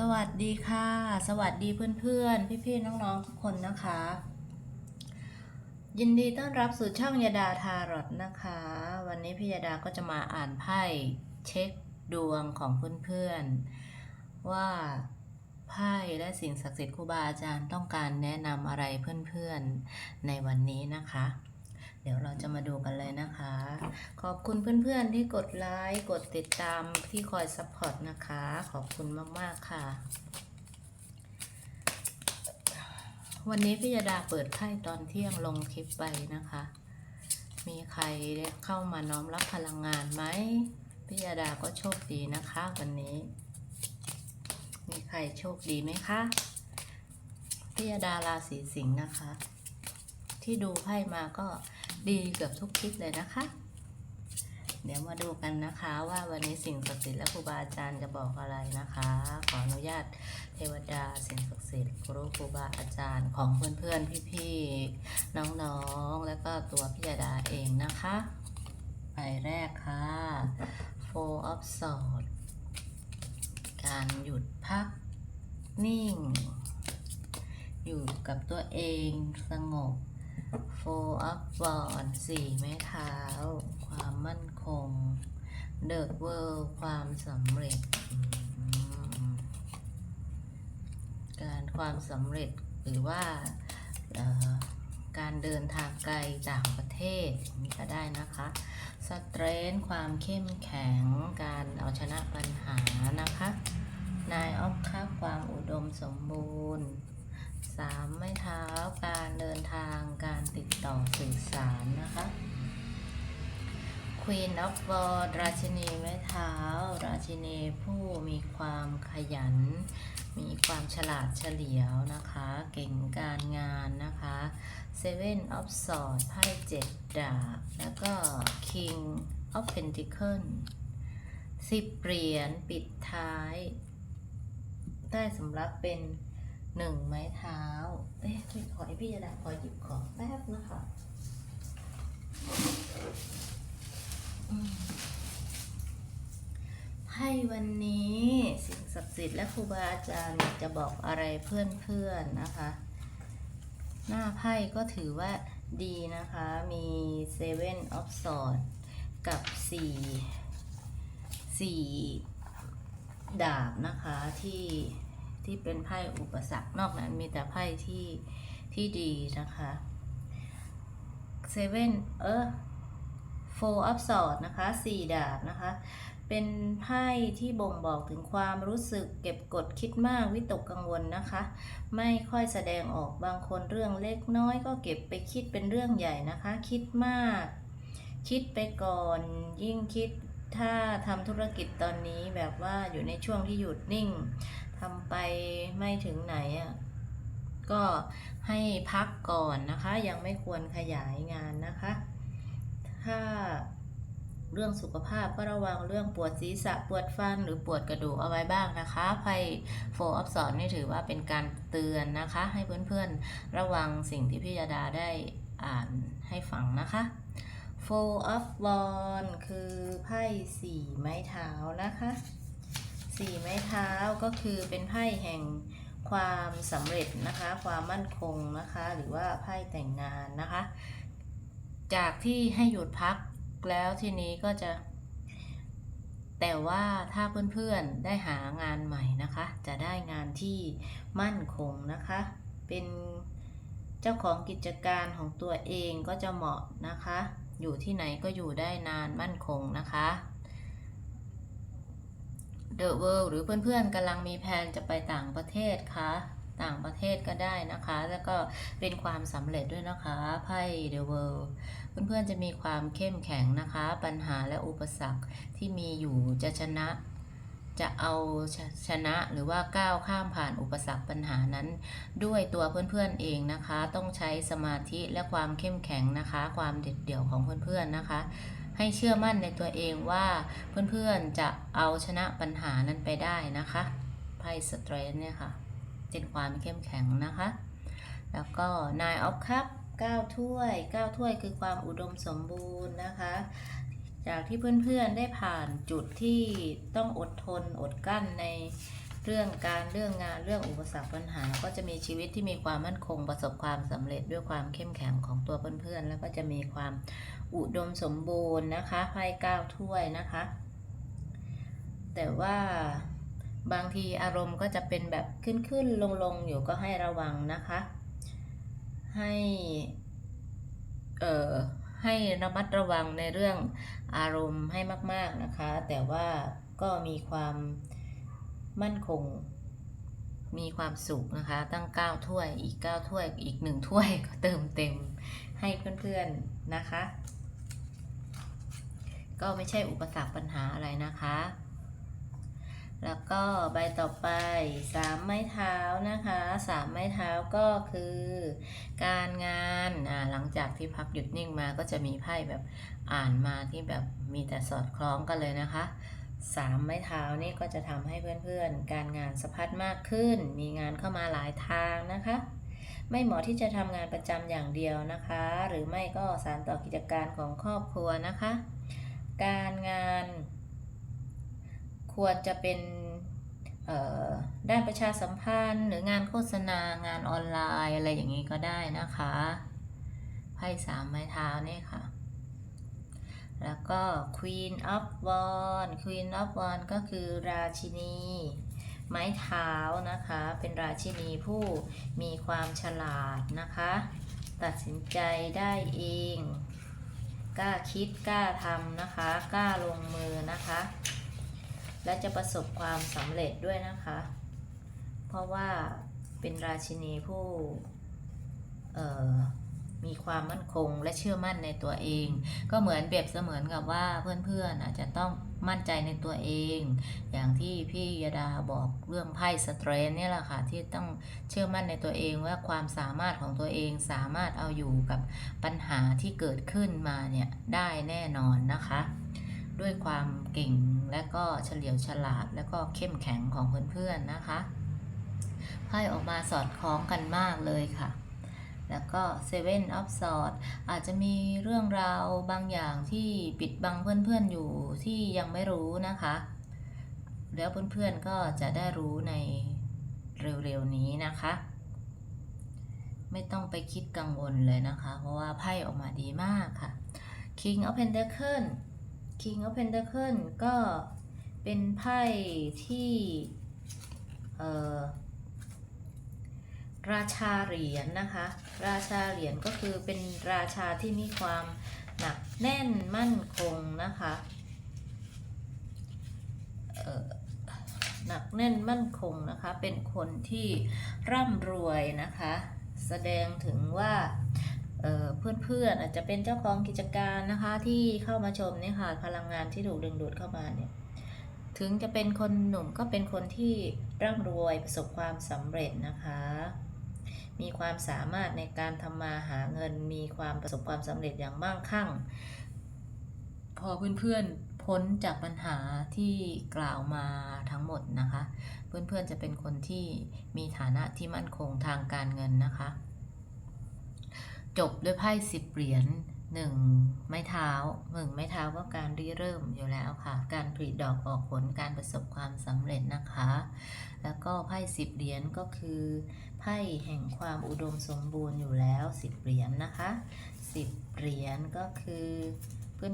สวัสดีค่ะ สวัสดีเพื่อนๆ พี่ๆ น้องๆ ทุกคนนะคะ ยินดีต้อนรับสู่ช่องยาดาทารอตนะคะ วันนี้พี่ยาดาก็จะมาอ่านไพ่เช็คดวงของเพื่อนๆ ว่าไพ่และสิ่งศักดิ์สิทธิ์ครูบาอาจารย์ต้องการแนะนำอะไรเพื่อนๆ ในวันนี้นะคะ เดี๋ยวเราจะมาดูกันเลยนะคะ ขอบคุณเพื่อนๆที่กดไลค์กดติดตามที่คอยซัพพอร์ตนะคะ ขอบคุณมากๆค่ะ วันนี้พิยดาเปิดไพ่ตอนเที่ยงลงคลิปไปนะคะ มีใครเข้ามาน้อมรับพลังงานไหมพิยดาก็โชคดีนะคะวันนี้ มีใครโชคดีไหมคะพิยดาราศีสิงห์นะคะ ที่ดูไพ่มาก็ ดีเกือบทุกคลิปเลยนะคะ เดี๋ยวมาดูกันนะคะว่าวันนี้สิ่งศักดิ์สิทธิ์และครูบาอาจารย์จะบอกอะไรนะคะ ขออนุญาตเทวดาสิ่งศักดิ์สิทธิ์ครูครูบาอาจารย์ของเพื่อนๆพี่ๆน้องๆ และก็ตัวพิยดาเองนะคะไปแรกค่ะ Four of Swords การหยุดพัก นิ่ง อยู่กับตัวเองสงบ Four of Wands สี่ไม้เท้า ความมั่นคง The World ความสำเร็จ การความสำเร็จหรือว่าการเดินทางไกลต่างประเทศนี่ก็ได้นะคะสเตรนความเข้มแข็ง การเอาชนะปัญหานะคะนายออฟคัพความอุดมสมบูรณ์ สามไม้เท้าการเดินทางการติดต่อสื่อสารนะคะ Queen of w a r d ราชินีไม้เท้า ราชินีผู้มีความขยัน มีความฉลาดเฉลียวนะคะ เก่งการงานนะคะ Seven of Swords ไพ่เจ็ดดาบ แล้วก็ King of Pentacles สิบเหรียญปิดท้าย ได้สำหรับเป็น หนึ่งไม้เท้า เอ๊ะขอให้พี่ยดาขอหยิบของแป๊บนะคะไพ่วันนี้สิ่งศักดิ์สิทธิ์และครูบาอาจารย์จะบอกอะไรเพื่อนๆนะคะ หน้าไพ่ก็ถือว่าดีนะคะ มี Seven of s w o r d กับสี่สี่ดาบนะคะที่ ที่เป็นไพ่อุปสรรคนอกนั้นมีแต่ไพ่ที่ที่ดีนะคะ Seven เออ Four of Swords นะคะสี่ดาบนะคะ เป็นไพ่ที่บ่งบอกถึงความรู้สึกเก็บกดคิดมากวิตกกังวลนะคะ ไม่ค่อยแสดงออกบางคนเรื่องเล็กน้อยก็เก็บไปคิดเป็นเรื่องใหญ่นะคะ คิดมาก คิดไปก่อน ยิ่งคิดถ้าทำธุรกิจตอนนี้แบบว่าอยู่ในช่วงที่หยุดนิ่ง ทำไปไม่ถึงไหนอะก็ให้พักก่อนนะคะ ยังไม่ควรขยายงานนะคะ ถ้าเรื่องสุขภาพก็ระวังเรื่องปวดศีรษะปวดฟันหรือปวดกระดูกเอาไว้บ้างนะคะไพ่โฟอัพสอนนี่ถือว่าเป็นการเตือนนะคะ ให้เพื่อนๆระวังสิ่งที่พี่ยาดาได้อ่านให้ฟังนะคะ Four of w a n d คือไพ่สี่ไม้เท้านะคะ สี่ไม้เท้าก็คือเป็นไพ่แห่งความสำเร็จนะคะ ความมั่นคงนะคะ หรือว่าไพ่แต่งงานนะคะ จากที่ให้หยุดพักแล้วทีนี้ก็จะ แต่ว่าถ้าเพื่อนๆได้หางานใหม่นะคะ จะได้งานที่มั่นคงนะคะ เป็นเจ้าของกิจการของตัวเองก็จะเหมาะนะคะ อยู่ที่ไหนก็อยู่ได้นานมั่นคงนะคะ The World หรือเพื่อนๆกำลังมีแผนจะไปต่างประเทศคะต่างประเทศก็ได้นะคะ แล้วก็เป็นความสำเร็จด้วยนะคะไพ่ The World เพื่อนๆจะมีความเข้มแข็งนะคะ ปัญหาและอุปสรรคที่มีอยู่จะชนะ จะเอาชชนะหรือว่าก้าวข้ามผ่านอุปสรรคปัญหานั้น ด้วยตัวเพื่อนๆเองนะคะ ต้องใช้สมาธิและความเข้มแข็งนะคะ ความเด็ดเดี่ยวของเพื่อนๆนะคะ ให้เชื่อมั่นในตัวเองว่าเพื่อนๆจะเอาชนะปัญหานั้นไปได้นะคะไพ่สเตรนเนี่ยค่ะเป็นความเข้มแข็งนะคะ แล้วก็ Nine of Cup 9ถ้วย9ถ้วยคือความอุดมสมบูรณ์นะคะ จากที่เพื่อนๆได้ผ่านจุดที่ต้องอดทนอดกั้นใน เรื่องการเรื่องงานเรื่องอุปสรรคปัญหา ก็จะมีชีวิตที่มีความมั่นคงประสบความสำเร็จด้วยความเข้มแข็งของตัวเพื่อนๆ แล้วก็จะมีความอุดมสมบูรณ์นะคะไพ่ก้าวถ้วยนะคะ แต่ว่าบางทีอารมณ์ก็จะเป็นแบบขึ้นขึ้นลงลงๆอยู่ก็ให้ระวังนะคะ ให้เอ่อให้ระมัดระวังในเรื่องอารมณ์ให้มาก ๆนะคะ แต่ว่าก็มีความ มั่นคง มีความสุขนะคะ ตั้ง 9 ถ้วย อีก 9 ถ้วย อีก 1 ถ้วยก็เติมเต็มให้เพื่อนๆนะคะ ก็ไม่ใช่อุปสรรคปัญหาอะไรนะคะ แล้วก็ใบต่อไปสามไม้เท้านะคะสามไม้เท้าก็คือ การงานหลังจากที่พักหยุดนิ่งมาก็จะมีไพ่แบบอ่านมาที่แบบมีแต่สอดคล้องกันเลยนะคะ สามไม้เท้านี่ก็จะทำให้เพื่อนๆ การงานสะพัดมากขึ้น มีงานเข้ามาหลายทางนะคะ ไม่เหมาะที่จะทำงานประจำอย่างเดียวนะคะ หรือไม่ก็สานต่อกิจการของครอบครัวนะคะ การงาน ควรจะเป็นด้านประชาสัมพันธ์ หรืองานโฆษณางานออนไลน์อะไรอย่างนี้ก็ได้นะคะไพ่สามไม้เท้านี่ค่ะ แล้วก็ Queen of Wands Queen of Wands ก็คือราชินี ไม้เท้านะคะ เป็นราชินีผู้มีความฉลาดนะคะ ตัดสินใจได้เอง กล้าคิดกล้าทำนะคะ กล้าลงมือนะคะ และจะประสบความสำเร็จด้วยนะคะ เพราะว่าเป็นราชินีผู้ เอ่อ ความมั่นคง และเชื่อมั่นในตัวเอง ก็เหมือนเปรียบเสมือนกับว่าเพื่อนๆอาจจะต้องมั่นใจในตัวเอง อย่างที่พี่ยดาบอกเรื่องไพ่สเตรนเนี่ยแหละค่ะที่ต้องเชื่อมั่นในตัวเองว่าความสามารถของตัวเองสามารถเอาอยู่กับปัญหาที่เกิดขึ้นมาเนี่ยได้แน่นอนนะคะ ด้วยความเก่งและก็เฉลียวฉลาดและก็เข้มแข็งของเพื่อนๆนะคะไพ่ออกมาสอดคล้องกันมากเลยค่ะ แล้วก็ Seven of s w o r d อาจจะมีเรื่องราวบางอย่างที่ปิดบังเพื่อนๆอยู่ที่ยังไม่รู้นะคะ แล้วเพื่อนๆก็จะได้รู้ในเร็วๆนี้นะคะ ไม่ต้องไปคิดกังวลเลยนะคะ เพราะว่าไพ่ออกมาดีมากค่ะ King of Pentacle King of Pentacle ก็เป็นไพ่ที่ เอ่อ ราชาเหรียญนะคะ ราชาเหรียญก็คือเป็นราชาที่มีความหนักแน่นมั่นคงนะคะหนักแน่นมั่นคงนะคะ เป็นคนที่ร่ำรวยนะคะ แสดงถึงว่าเเพื่อนๆอาจจะเป็นเจ้าของกิจการนะคะที่เข้ามาชมเนี่ยค่ะพลังงานที่ถูกดึงดูดเข้ามาเนี่ยถึงจะเป็นคนหนุ่มก็เป็นคนที่ร่ำรวยประสบความสำเร็จนะคะ มีความสามารถในการทำมาหาเงิน มีความประสบความสำเร็จอย่างมั่งคั่ง พอเพื่อนๆพ้นจากปัญหาที่กล่าวมาทั้งหมดนะคะ เพื่อนๆจะเป็นคนที่มีฐานะที่มั่นคงทางการเงินนะคะ จบด้วยไพ่สิบเหรียญ หนึ่งไม้เท้าหนึ่งไม้เท้าก็การริเริ่มอยู่แล้วค่ะ การผลิดอกออกผลการประสบความสำเร็จนะคะ แล้วก็ไพ่สิบเหรียญก็คือไพ่แห่งความอุดมสมบูรณ์อยู่แล้วสิบเหรียญนะคะสิบเหรียญก็คือ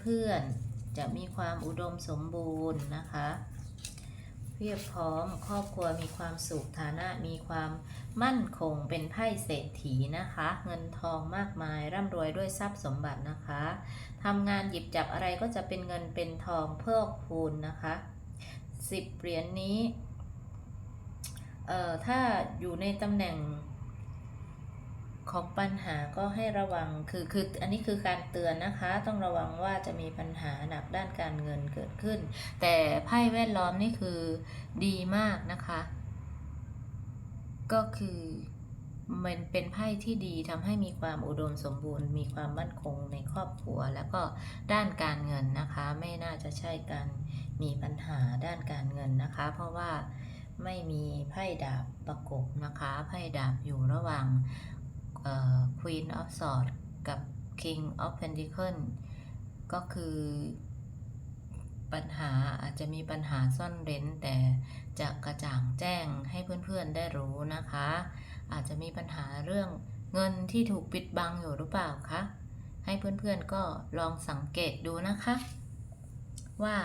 เพื่อนๆจะมีความอุดมสมบูรณ์นะคะ เพียบพร้อมครอบครัวมีความสุขฐานะมีความมั่นคงเป็นไพ่เศรษฐีนะคะ เงินทองมากมายร่ำรวยด้วยทรัพย์สมบัตินะคะทำงานหยิบจับอะไรก็จะเป็นเงินเป็นทองเพิ่มพูนนะคะสิบเหรียญนี้เอ่อถ้าอยู่ในตำแหน่ง ของปัญหาก็ให้ระวังคือคืออันนี้คือการเตือนนะคะ ต้องระวังว่าจะมีปัญหาหนักด้านการเงินเกิดขึ้น แต่ไพ่แวดล้อมนี่คือดีมากนะคะ ก็คือมันเป็นไพ่ที่ดีทำให้มีความอุดมสมบูรณ์ มีความมั่นคงในครอบครัว แล้วก็ด้านการเงินนะคะ ไม่น่าจะใช่การมีปัญหาด้านการเงินนะคะ เพราะว่าไม่มีไพ่ดาบประกบนะคะไพ่ดาบอยู่ระหว่าง Queen of Swords กับ King of Pentacle ก็คือปัญหาอาจจะมีปัญหาซ่อนเร้นแต่จะกระจ่างแจ้งให้เพื่อนๆได้รู้นะคะ อาจจะมีปัญหาเรื่องเงินที่ถูกปิดบังอยู่หรือเปล่าคะให้เพื่อนๆก็ลองสังเกตดูนะคะ ว่า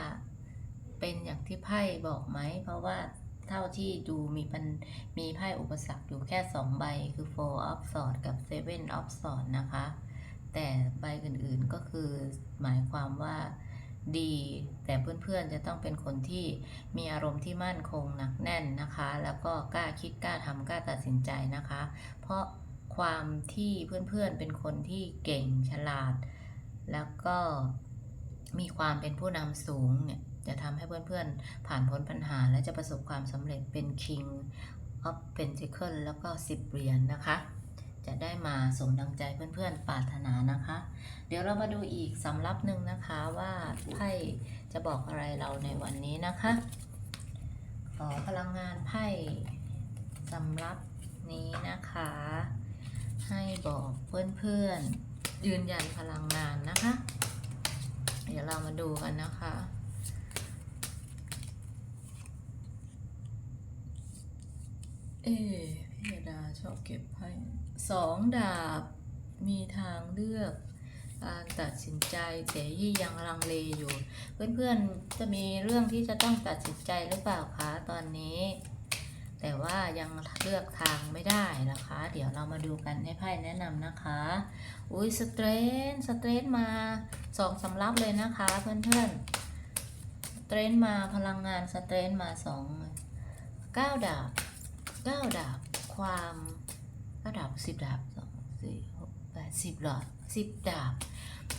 เป็นอย่างที่ไพ่บอกไหมเพราะว่า เท่าที่ดูมีปันมีไพ่อุปสรรคอยู่แค่ 2 ใบคือ four of swords กับ seven of swords นะคะ แต่ใบอื่นๆก็คือหมายความว่าดี แต่เพื่อนๆจะต้องเป็นคนที่มีอารมณ์ที่มั่นคงหนักแน่นนะคะ แล้วก็กล้าคิดกล้าทำกล้าตัดสินใจนะคะ เพราะความที่เพื่อนๆเป็นคนที่เก่งฉลาด แล้วก็มีความเป็นผู้นำสูงเนี่ย จะทำให้เพื่อนๆ ผ่านพ้นปัญหา และจะประสบความสำเร็จเป็น King of Pentacle แล้วก็ 10 เหรียญนนะคะ จะได้มาสมดังใจเพื่อนๆ ปรารถนานะคะ เดี๋ยวเรามาดูอีกสำรับหนึ่งนะคะว่าไพ่จะบอกอะไรเราในวันนี้นะคะขอพลังงานไพ่สำรับนี้นะคะ ให้บอกเพื่อนๆยืนยันพลังงานนะคะ เดี๋ยวเรามาดูกันนะคะ เอพี่ดาชอบเก็บไพ่สองดาบมีทางเลือกการตัดสินใจแต่ที่ยังลังเลอยู่ เพื่อนๆจะมีเรื่องที่จะต้องตัดสินใจหรือเปล่าคะตอนนี้ แต่ว่ายังเลือกทางไม่ได้นะคะ เดี๋ยวเรามาดูกันให้ไพ่แนะนำนะคะ อุ้ยสเตรนสเตรนมาสองสำรับเลยนะคะ เพื่อนๆสเตรนมาพลังงานสเตรนมาสองเก้าดาบ เก้าดาบความเก้าดาบสิบดาบสองสี่หกแปดสิบหลอดสิบดาบ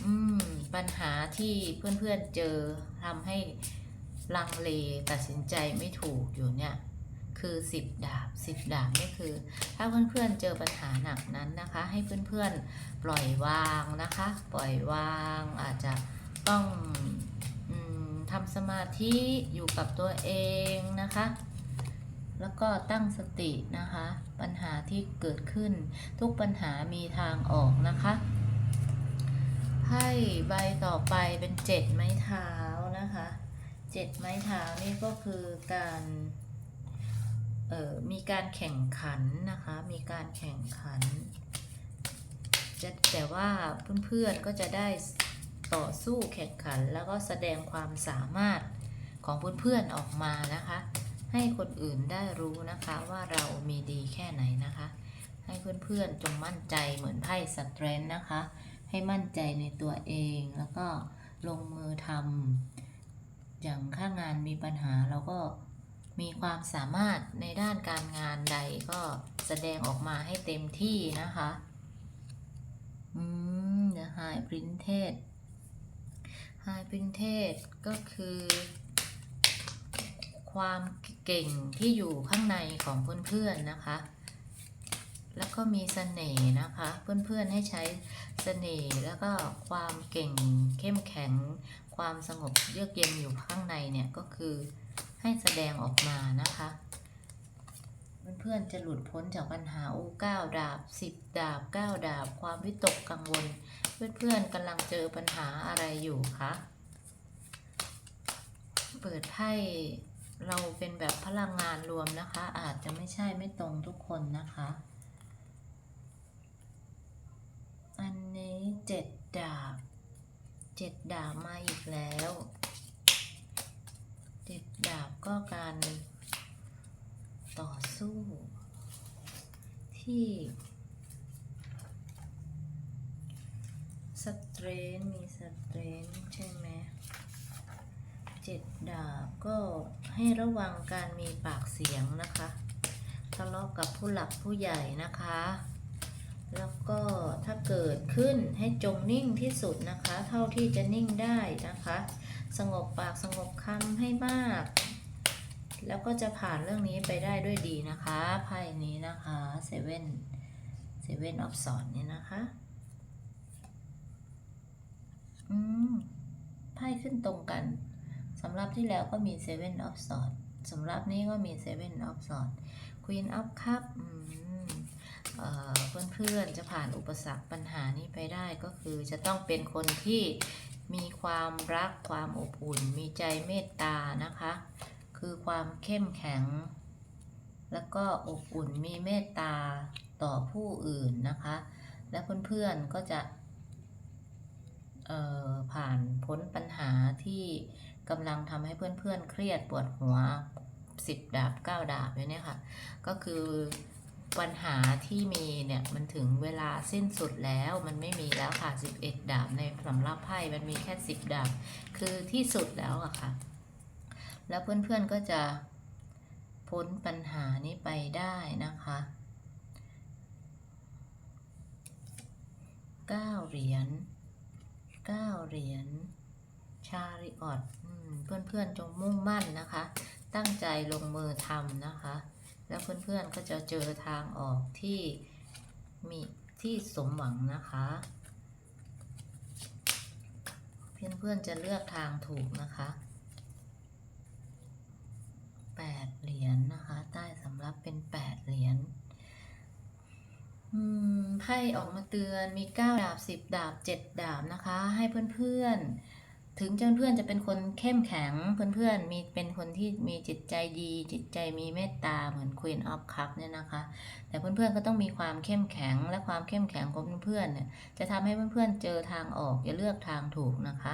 อืม ปัญหาที่เพื่อนๆเจอทำให้ลังเลตัดสินใจไม่ถูกอยู่เนี่ย คือ10ดาบ10ดาบนี่คือ ถ้าเพื่อนๆเจอปัญหาหนักนั้นนะคะ ให้เพื่อนๆปล่อยวางนะคะ ปล่อยวางอาจจะต้องอทำสมาธิอยู่กับตัวเองนะคะ แล้วก็ตั้งสตินะคะ ปัญหาที่เกิดขึ้น ทุกปัญหามีทางออกนะคะไพ่ใบต่อไปเป็นเจ็ดไม้เท้านะคะเจ็ดไม้เท้านี่ก็คือการเอ่อมีการแข่งขันนะคะ มีการแข่งขันจะแต่ว่าเพื่อนๆก็จะได้ต่อสู้แข่งขันแล้วก็แสดงความสามารถของเพื่อนๆออกมานะคะ ให้คนอื่นได้รู้นะคะว่าเรามีดีแค่ไหนนะคะ ให้เพื่อนๆจงมั่นใจเหมือนไพ่สเตรนนะคะ ให้มั่นใจในตัวเองแล้วก็ลงมือทำอย่างข้างานมีปัญหาเราก็มีความสามารถในด้านการงานใดก็แสดงออกมาให้เต็มที่นะคะ อืมเดี๋ยวหายปรินเทศหายปรินเทศก็คือความเก่งที่อยู่ข้างในของเพื่อนๆนะคะ แล้วก็มีเสน่ห์นะคะ เพื่อนๆให้ใช้เสน่ห์แล้วก็ความเก่งเข้มแข็ง ความสงบเยือกเย็นอยู่ข้างในเนี่ยก็คือให้แสดงออกมานะคะ เพื่อนๆจะหลุดพ้นจากปัญหาโอ้เก้าดาบสิบดาบเก้าดาบ ความวิตกกังวล เพื่อนๆกำลังเจอปัญหาอะไรอยู่คะเปิดไพ่ เราเป็นแบบพลังงานรวมนะคะ อาจจะไม่ใช่ไม่ตรงทุกคนนะคะ อันนี้เจ็ดดาบเจ็ดดาบมาอีกแล้วเจ็ดดาบก็การต่อสู้ ที่สเตรนมีสเตรนใช่ไหมเจ็ดดาบก็ ให้ระวังการมีปากเสียงนะคะทะเลาะกับผู้หลักผู้ใหญ่นะคะ แล้วก็ถ้าเกิดขึ้นให้จงนิ่งที่สุดนะคะ เท่าที่จะนิ่งได้นะคะ สงบปากสงบคำให้มาก แล้วก็จะผ่านเรื่องนี้ไปได้ด้วยดีนะคะไพ่นี้นะคะเซเว่นเซเว่นออฟสอนนี่นะคะอืมไพ่ขึ้นตรงกัน สำหรับที่แล้วก็มีเซเว่นออฟสอดสำหรับนี้ก็มีเซเว่นออฟสอดควีนออฟคัพเพื่อนๆจะผ่านอุปสรรคปัญหานี้ไปได้ก็คือจะต้องเป็นคนที่มีความรักความอบอุ่น มีใจเมตตานะคะ คือความเข้มแข็ง แล้วก็อบอุ่นมีเมตตาต่อผู้อื่นนะคะ และเพื่อนๆก็จะผ่านพ้นปัญหาที่ กำลังทำให้เพื่อนๆเครียดปวดหัวสิบดาบเก้าดาบอยู่เนี่ยค่ะ ก็คือปัญหาที่มีเนี่ยมันถึงเวลาสิ้นสุดแล้วมันไม่มีแล้วค่ะ 11 ดาบในสำรับไพ่มันมีแค่ 10 ดาบ คือที่สุดแล้วอะค่ะ แล้วเพื่อนๆก็จะพ้นปัญหานี้ไปได้นะคะเก้าเหรียญเก้าเหรียญ ชาริออต เพื่อนๆจงมุ่งมั่นนะคะ ตั้งใจลงมือทำนะคะ แล้วเพื่อนๆก็จะเจอทางออกที่มีที่สมหวังนะคะ เพื่อนๆจะเลือกทางถูกนะคะแปดเหรียญนะคะ ใต้สำรับเป็นแปดเหรียญอืมไพ่ออกมาเตือนมีเก้าดาบสิบดาบเจ็ดดาบนะคะ ให้เพื่อนๆ ถึงเพื่อนๆจะเป็นคนเข้มแข็งเพื่อนๆมีเป็นคนที่มีจิตใจดี จิตใจมีเมตตาเหมือน Queen of Cup เนี่ยนะคะ แต่เพื่อนๆก็ต้องมีความเข้มแข็งและความเข้มแข็งของเพื่อนๆเนี่ยจะทำให้เพื่อนๆเจอทางออกอย่าเลือกทางถูกนะคะ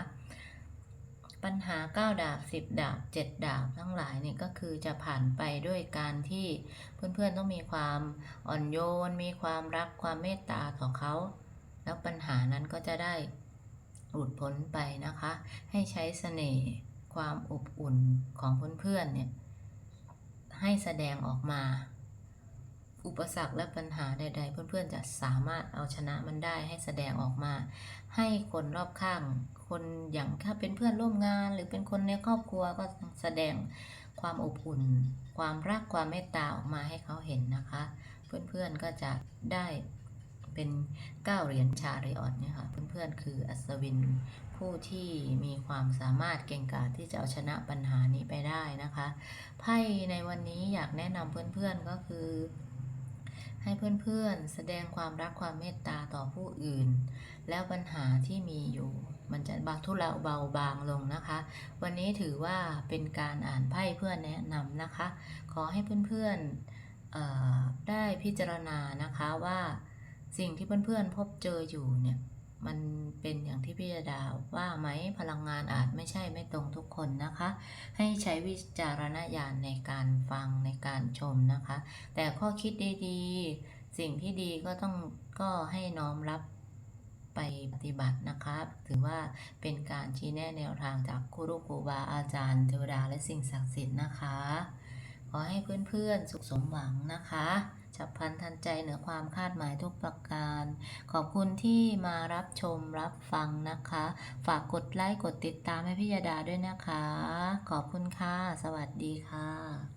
ปัญหา 9 ดาบ 10 ดาบ 7 ดาบทั้งหลายเนี่ยก็คือจะผ่านไปด้วยการที่เพื่อนๆต้องมีความอ่อนโยน มีความรักความเมตตาต่อเขา แล้วปัญหานั้นก็จะได้ หลุดพ้นไปนะคะ ให้ใช้เสน่ห์ความอบอุ่นของเพื่อนๆเนี่ยให้แสดงออกมา อุปสรรคและปัญหาใด ๆ เพื่อนๆจะสามารถเอาชนะมันได้ให้แสดงออกมา ให้คนรอบข้าง คนอย่างถ้าเป็นเพื่อนร่วมงาน หรือเป็นคนในครอบครัวก็แสดงความอบอุ่น ความรักความเมตตาออกมาให้เขาเห็นนะคะ เพื่อนๆก็จะได้ เป็นเก้าเหรียญชาริออตเนี่ยค่ะเพื่อนๆคืออัศวินผู้ที่มีความสามารถเก่งกาจที่จะเอาชนะปัญหานี้ไปได้นะคะไพ่ในวันนี้อยากแนะนำเพื่อนๆก็คือ ให้เพื่อนๆแสดงความรักความเมตตาต่อผู้อื่น แล้วปัญหาที่มีอยู่มันจะบาทุเลาเบาบางลงนะคะ วันนี้ถือว่าเป็นการอ่านไพ่เพื่อแนะนำนะคะ ขอให้เพื่อนๆเอ่อได้พิจารณานะคะว่า สิ่งที่เพื่อนๆพบเจออยู่เนี่ยมันเป็นอย่างที่พี่ยดาว่าไหมพลังงานอาจไม่ใช่ไม่ตรงทุกคนนะคะ ให้ใช้วิจารณญาณในการฟังในการชมนะคะ แต่ข้อคิดดีๆ สิ่งที่ดีก็ต้องก็ให้น้อมรับไปปฏิบัตินะคะ ถือว่าเป็นการชี้แนะแนวทางจากครูครูบาอาจารย์เทวดาและสิ่งศักดิ์สิทธิ์นะคะ ขอให้เพื่อนๆสุขสมหวังนะคะ ฉับพลันทันใจเหนือความคาดหมายทุกประการ ขอบคุณที่มารับชมรับฟังนะคะ ฝากกดไลค์กดติดตามให้พิยดาด้วยนะคะ ขอบคุณค่ะ สวัสดีค่ะ